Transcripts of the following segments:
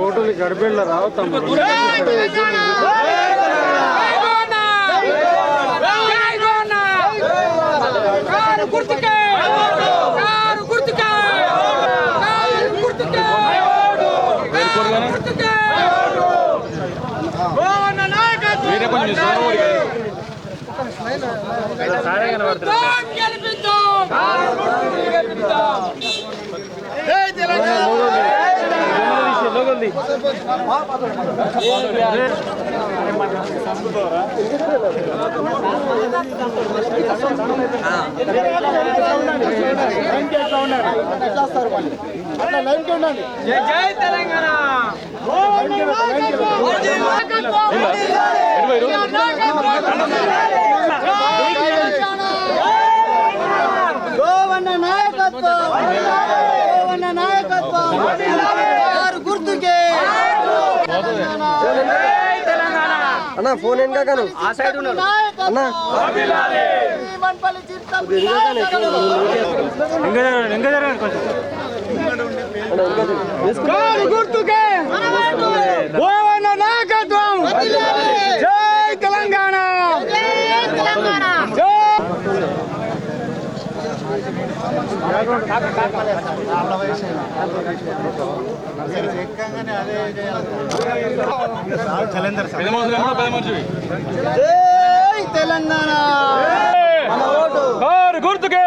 ఓటుని గడిపెళ్ళ రావు తమ్ముడు కారు గుర్తుకే కారు గుర్తుకే కారు గుర్తుకే కారు గుర్తుకే గోవన్న నాయకత్వం గెలిపిద్దాం గెలిపిద్దాం జై తెలంగాణ జై తెలంగాణ గోవన్న నాయకత్వం గోవన్న నాయకత్వం కారు గుర్తుకే అన్న ఫోన్ వెనక కాను అన్న. మన్పల్లి చిత్తం కారు గుర్తుకే గోవన్న నాయకత్వం జై తెలంగాణ జై జై తెలంగాణ. కారు గుర్తుకే.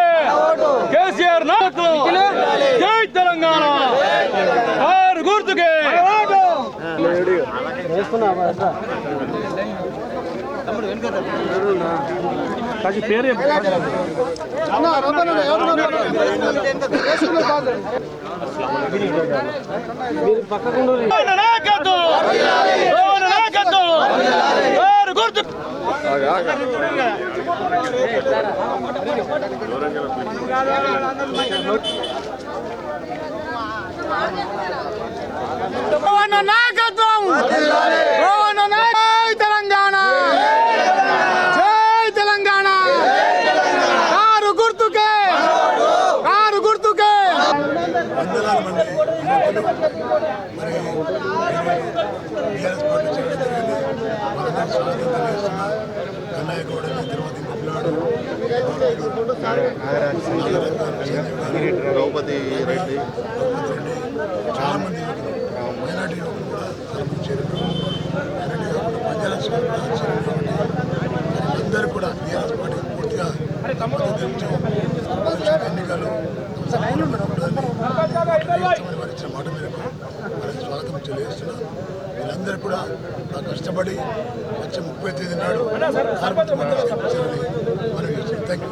కేసీఆర్ నాయకత్వం జై తెలంగాణ. కారు గుర్తుకే పేరు నాయకత్వం గోవన్న నాయ- జై తెలంగాణ జై తెలంగాణ కారు గుర్తుకే కారు గుర్తుకే వందలాది మంది యువకులు మరి టీఆర్ఎస్ పార్టీ చేయడం జరిగింది వాళ్ళందరూ స్వాగతం తెలియజేస్తున్నా కన్నయ్య గౌడని తిరుపతి పిల్లాడు ద్రౌపది రెడ్డి చాలా మంది యువకులు మైనార్టీ యువకులు కూడా మైనార్టీ యువకులు అందరూ కూడా పార్టీ పూర్తిగా ఎన్నికలు ఇచ్చిన మాట మేరకు వారికి స్వాగతం తెలియజేస్తున్నాను వీళ్ళందరూ కూడా బాగా కష్టపడి వచ్చే ముప్పై తేదీ నాడు కార్మిక మనం థ్యాంక్ యూ